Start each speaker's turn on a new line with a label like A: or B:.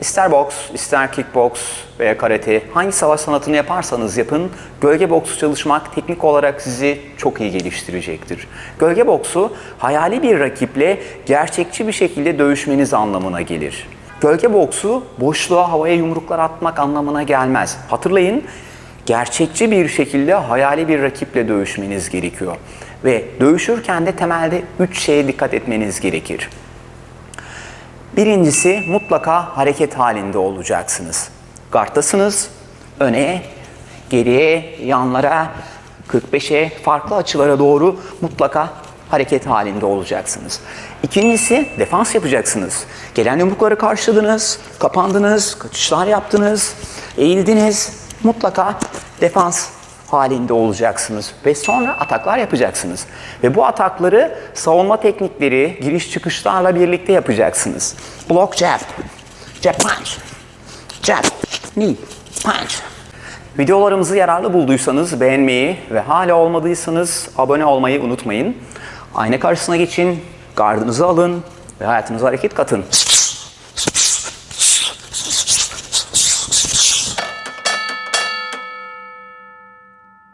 A: İster boks, ister kickboks veya karate, hangi savaş sanatını yaparsanız yapın, gölge boksu çalışmak teknik olarak sizi çok iyi geliştirecektir. Gölge boksu, hayali bir rakiple gerçekçi bir şekilde dövüşmeniz anlamına gelir. Gölge boksu, boşluğa havaya yumruklar atmak anlamına gelmez. Hatırlayın, gerçekçi bir şekilde hayali bir rakiple dövüşmeniz gerekiyor. Ve dövüşürken de temelde üç şeye dikkat etmeniz gerekir. Birincisi mutlaka hareket halinde olacaksınız. Gardtasınız, öne, geriye, yanlara, 45'e, farklı açılara doğru mutlaka hareket halinde olacaksınız. İkincisi defans yapacaksınız. Gelen yumrukları karşıladınız, kapandınız, kaçışlar yaptınız, eğildiniz. Mutlaka defans halinde olacaksınız ve sonra ataklar yapacaksınız. Ve bu atakları savunma teknikleri, giriş çıkışlarla birlikte yapacaksınız. Block jab, jab punch, jab, knee, punch. Videolarımızı yararlı bulduysanız beğenmeyi ve hala olmadıysanız abone olmayı unutmayın. Ayna karşısına geçin, gardınızı alın ve hayatınıza hareket katın.